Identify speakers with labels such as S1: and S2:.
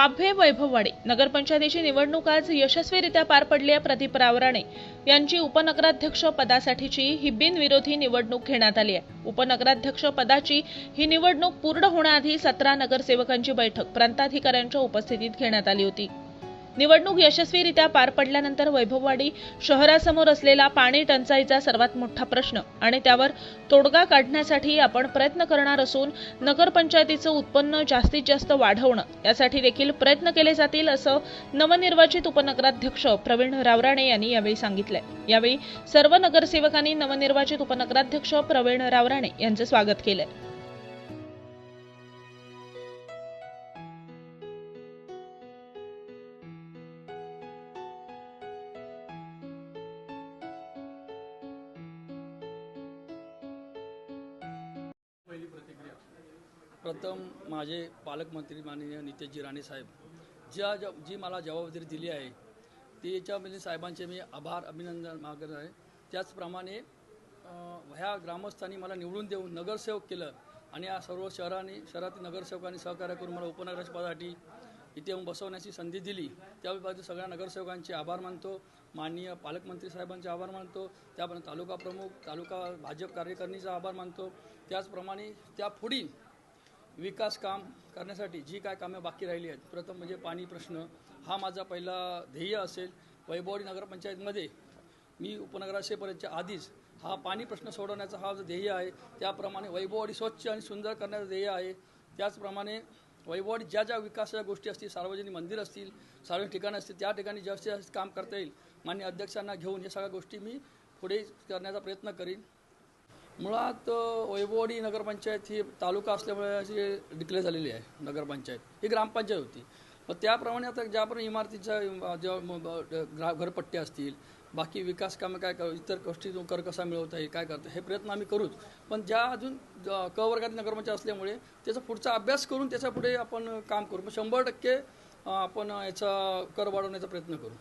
S1: वाभे वैभववाडी नगरपंचायतीची निवडणूक आज यशस्वीरित्या पार पडली आहे प्रदीप रावराणे यांची उपनगराध्यक्ष पदासाठीची ही बिनविरोधी निवडणूक घेण्यात आली आहे. उपनगराध्यक्ष पदाची ही निवडणूक पूर्ण होण्याआधी सतरा नगरसेवकांची बैठक प्रांताधिकाऱ्यांच्या उपस्थितीत घेण्यात आली होती. निवडणूक यशस्वीरित्या पार पडल्यानंतर वैभववाडी शहरासमोर असलेला पाणी टंचाईचा सर्वात मोठा प्रश्न आणि त्यावर तोडगा काढण्यासाठी आपण प्रयत्न करणार असून नगरपंचायतीचं उत्पन्न जास्तीत जास्त वाढवणं यासाठी देखील प्रयत्न केले जातील असं नवनिर्वाचित उपनगराध्यक्ष प्रवीण रावराणे यांनी यावेळी सांगितलंय. यावेळी सर्व नगरसेवकांनी नवनिर्वाचित उपनगराध्यक्ष प्रवीण रावराणे यांचं स्वागत केलं
S2: प्रथम माझे पालकमंत्री माननीय नितेशजी राणे साहेब ज्या ज जी मला जबाबदारी दिली आहे त्याच्यामध्ये साहेबांचे मी आभार अभिनंदन मागत आहे. त्याचप्रमाणे ह्या ग्रामस्थांनी मला निवडून देऊन नगरसेवक केलं आणि या सर्व शहरांनी शहरातील नगरसेवकांनी सहकार्य करून मला उपनगराच्या इथे येऊन बसवण्याची संधी दिली. त्याबाबत सगळ्या नगरसेवकांचे आभार मानतो. माननीय पालकमंत्री साहेबांचे आभार मानतो. त्याप्रमाणे तालुका प्रमुख तालुका भाजप कार्यकारिणीचा आभार मानतो. त्याचप्रमाणे त्या पुढील विकास काम करण्यासाठी जी काय कामे बाकी राहिली आहेत प्रथम म्हणजे पाणी प्रश्न हा माझा पहिला ध्येय असेल. वैभवडी नगरपंचायतमध्ये मी उपनगराशेपर्यंतच्या आधीच हा पाणी प्रश्न सोडवण्याचा हा जो ध्येय आहे त्याप्रमाणे वैभववाडी स्वच्छ आणि सुंदर करण्याचं ध्येय आहे. त्याचप्रमाणे वैभववाडी ज्या ज्या विकासाच्या गोष्टी असतील सार्वजनिक मंदिर असतील सार्वजनिक ठिकाणं असतील त्या ठिकाणी जास्तीत जास्त काम करता येईल मान्य अध्यक्षांना घेऊन या सगळ्या गोष्टी मी पुढे करण्याचा प्रयत्न करीन. मुळात अ, वैभववाडी नगरपंचायत ही तालुका असल्यामुळे अशी डिक्लेअर झालेली आहे नगरपंचायत. ही ग्रामपंचायत होती. मग त्याप्रमाणे आता ज्याप्रमाणे इमारतीच्या ज्या घरपट्ट्या घरपट्टे असतील बाकी विकास कामं काय कर इतर गोष्टी कर कसा मिळवता येईल काय करता हे प्रयत्न आम्ही करूच. पण ज्या अजून क वर्गात नगरपंचायत असल्यामुळे त्याचा पुढचा अभ्यास करून त्याच्या पुढे आपण काम करू. मग शंभर टक्के आपण याचा कर वाढवण्याचा प्रयत्न करू.